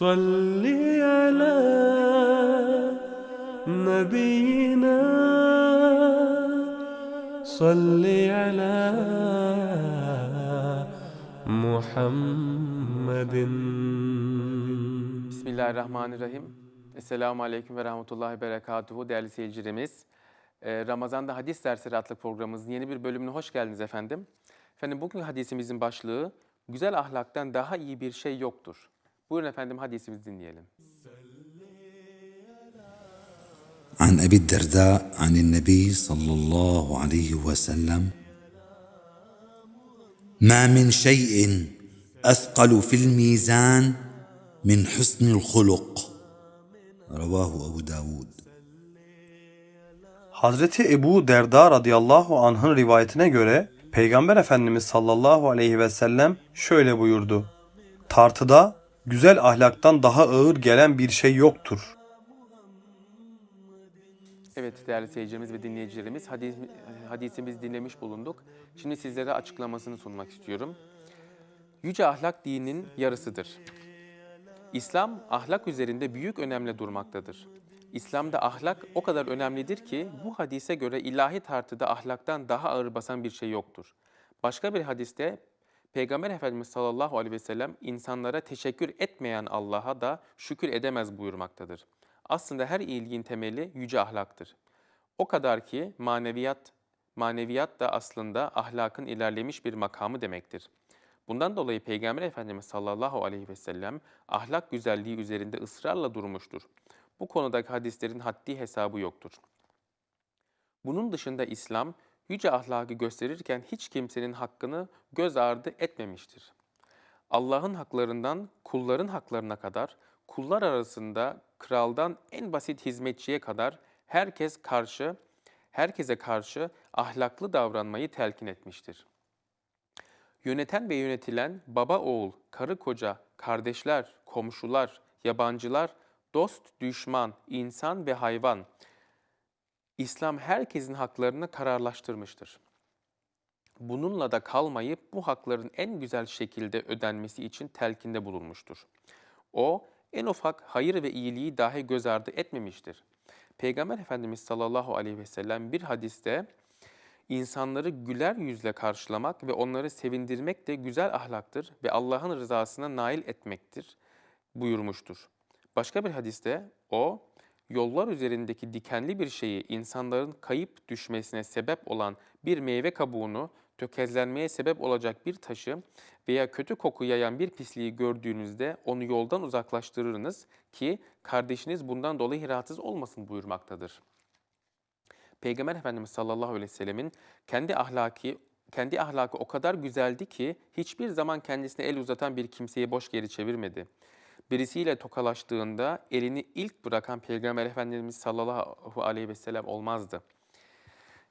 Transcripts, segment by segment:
صل على نبينا صل على محمد Bismillahirrahmanirrahim. Esselamu Aleyküm ve Rahmetullahi ve Berekatuhu değerli seyircilerimiz. Ee, Ramazan'da Hadis Dersleri adlı programımızın yeni bir bölümüne hoş geldiniz efendim. Efendim bugün hadisimizin başlığı güzel ahlaktan daha iyi bir şey yoktur. Buyurun efendim hadisimizi dinleyelim. عن ابي الدرداء عن النبي صلى الله عليه وسلم ما من شيء اثقل في الميزان من حسن الخلق رواه ابو داود Hazreti Ebu Derda radıyallahu anh'ın rivayetine göre Peygamber Efendimiz sallallahu aleyhi ve sellem şöyle buyurdu. Tartıda güzel ahlaktan daha ağır gelen bir şey yoktur. Evet değerli seyircilerimiz ve dinleyicilerimiz hadis, hadisimizi dinlemiş bulunduk. Şimdi sizlere açıklamasını sunmak istiyorum. Yüce ahlak dinin yarısıdır. İslam ahlak üzerinde büyük önemle durmaktadır. İslam'da ahlak o kadar önemlidir ki bu hadise göre ilahi tartıda ahlaktan daha ağır basan bir şey yoktur. Başka bir hadiste Peygamber Efendimiz sallallahu aleyhi ve sellem insanlara teşekkür etmeyen Allah'a da şükür edemez buyurmaktadır. Aslında her iyiliğin temeli yüce ahlaktır. O kadar ki maneviyat, maneviyat da aslında ahlakın ilerlemiş bir makamı demektir. Bundan dolayı Peygamber Efendimiz sallallahu aleyhi ve sellem ahlak güzelliği üzerinde ısrarla durmuştur. Bu konudaki hadislerin haddi hesabı yoktur. Bunun dışında İslam, yüce ahlakı gösterirken hiç kimsenin hakkını göz ardı etmemiştir. Allah'ın haklarından kulların haklarına kadar, kullar arasında kraldan en basit hizmetçiye kadar herkes karşı, herkese karşı ahlaklı davranmayı telkin etmiştir. Yöneten ve yönetilen baba oğul, karı koca, kardeşler, komşular, yabancılar, dost, düşman, insan ve hayvan. İslam herkesin haklarını kararlaştırmıştır. Bununla da kalmayıp bu hakların en güzel şekilde ödenmesi için telkinde bulunmuştur. O, en ufak hayır ve iyiliği dahi göz ardı etmemiştir. Peygamber Efendimiz sallallahu aleyhi ve sellem bir hadiste insanları güler yüzle karşılamak ve onları sevindirmek de güzel ahlaktır ve Allah'ın rızasına nail etmektir buyurmuştur. Başka bir hadiste o, yollar üzerindeki dikenli bir şeyi insanların kayıp düşmesine sebep olan bir meyve kabuğunu, tökezlenmeye sebep olacak bir taşı veya kötü koku yayan bir pisliği gördüğünüzde onu yoldan uzaklaştırırınız ki kardeşiniz bundan dolayı rahatsız olmasın buyurmaktadır. Peygamber Efendimiz sallallahu aleyhi ve sellemin kendi ahlaki kendi ahlakı o kadar güzeldi ki hiçbir zaman kendisine el uzatan bir kimseyi boş geri çevirmedi. Birisiyle tokalaştığında elini ilk bırakan Peygamber Efendimiz sallallahu aleyhi ve sellem olmazdı.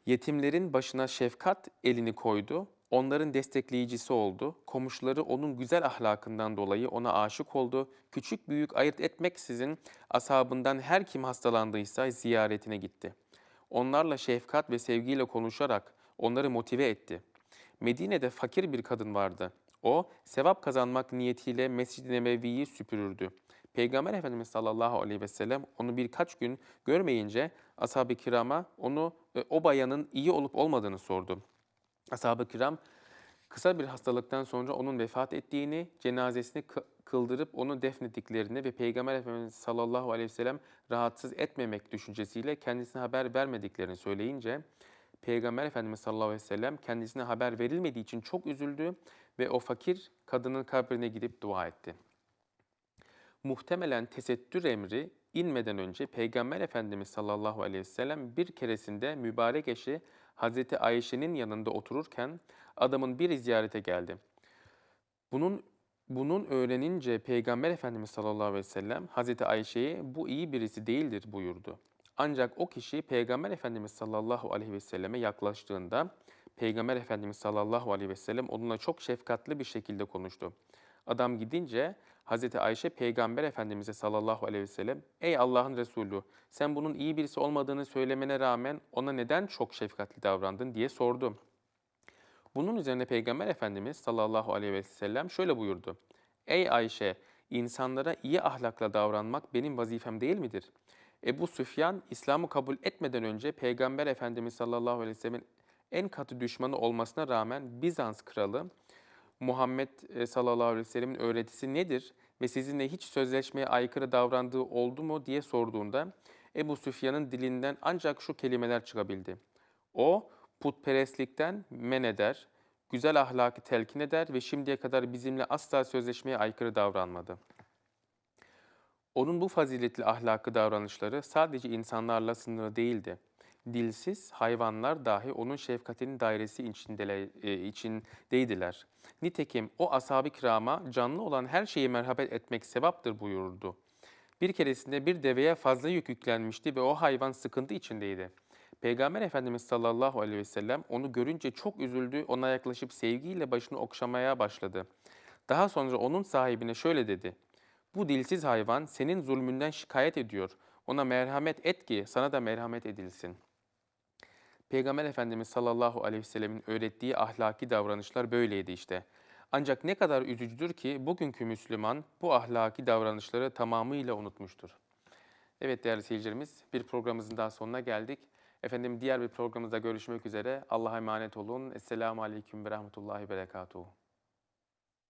Yetimlerin başına şefkat elini koydu, onların destekleyicisi oldu. Komşuları onun güzel ahlakından dolayı ona aşık oldu. Küçük büyük ayırt etmeksizin ashabından her kim hastalandıysa ziyaretine gitti. Onlarla şefkat ve sevgiyle konuşarak onları motive etti. Medine'de fakir bir kadın vardı. O, sevap kazanmak niyetiyle Mescid-i Nebevi'yi süpürürdü. Peygamber Efendimiz sallallahu aleyhi ve sellem onu birkaç gün görmeyince ashab-ı kirama onu o bayanın iyi olup olmadığını sordu. Ashab-ı kiram kısa bir hastalıktan sonra onun vefat ettiğini, cenazesini kı- kıldırıp onu defnettiklerini ve Peygamber Efendimiz sallallahu aleyhi ve sellem rahatsız etmemek düşüncesiyle kendisine haber vermediklerini söyleyince Peygamber Efendimiz sallallahu aleyhi ve sellem kendisine haber verilmediği için çok üzüldü ve o fakir kadının kabrine gidip dua etti. Muhtemelen tesettür emri inmeden önce Peygamber Efendimiz sallallahu aleyhi ve sellem bir keresinde mübarek eşi Hazreti Ayşe'nin yanında otururken adamın biri ziyarete geldi. Bunun bunun öğrenince Peygamber Efendimiz sallallahu aleyhi ve sellem Hazreti Ayşe'ye bu iyi birisi değildir buyurdu. Ancak o kişi Peygamber Efendimiz sallallahu aleyhi ve selleme yaklaştığında Peygamber Efendimiz sallallahu aleyhi ve sellem onunla çok şefkatli bir şekilde konuştu. Adam gidince Hazreti Ayşe Peygamber Efendimiz'e sallallahu aleyhi ve sellem Ey Allah'ın Resulü sen bunun iyi birisi olmadığını söylemene rağmen ona neden çok şefkatli davrandın diye sordu. Bunun üzerine Peygamber Efendimiz sallallahu aleyhi ve sellem şöyle buyurdu. Ey Ayşe İnsanlara iyi ahlakla davranmak benim vazifem değil midir? Ebu Süfyan, İslam'ı kabul etmeden önce Peygamber Efendimiz sallallahu aleyhi ve sellem'in en katı düşmanı olmasına rağmen Bizans kralı Muhammed e, sallallahu aleyhi ve sellemin öğretisi nedir ve sizinle hiç sözleşmeye aykırı davrandığı oldu mu diye sorduğunda Ebu Süfyan'ın dilinden ancak şu kelimeler çıkabildi. O putperestlikten men eder, güzel ahlakı telkin eder ve şimdiye kadar bizimle asla sözleşmeye aykırı davranmadı. Onun bu faziletli ahlakı davranışları sadece insanlarla sınırlı değildi. Dilsiz hayvanlar dahi onun şefkatinin dairesi içindele, e, içindeydiler. Nitekim o ashab-ı kirama canlı olan her şeyi merhamet etmek sevaptır buyurdu. Bir keresinde bir deveye fazla yük yüklenmişti ve o hayvan sıkıntı içindeydi. Peygamber Efendimiz sallallahu aleyhi ve sellem onu görünce çok üzüldü, ona yaklaşıp sevgiyle başını okşamaya başladı. Daha sonra onun sahibine şöyle dedi. Bu dilsiz hayvan senin zulmünden şikayet ediyor. Ona merhamet et ki sana da merhamet edilsin. Peygamber Efendimiz sallallahu aleyhi ve sellemin öğrettiği ahlaki davranışlar böyleydi işte. Ancak ne kadar üzücüdür ki bugünkü Müslüman bu ahlaki davranışları tamamıyla unutmuştur. Evet değerli seyircilerimiz bir programımızın daha sonuna geldik. Efendim diğer bir programımızda görüşmek üzere. Allah'a emanet olun. Esselamu Aleyküm ve Rahmetullahi Berekatuhu.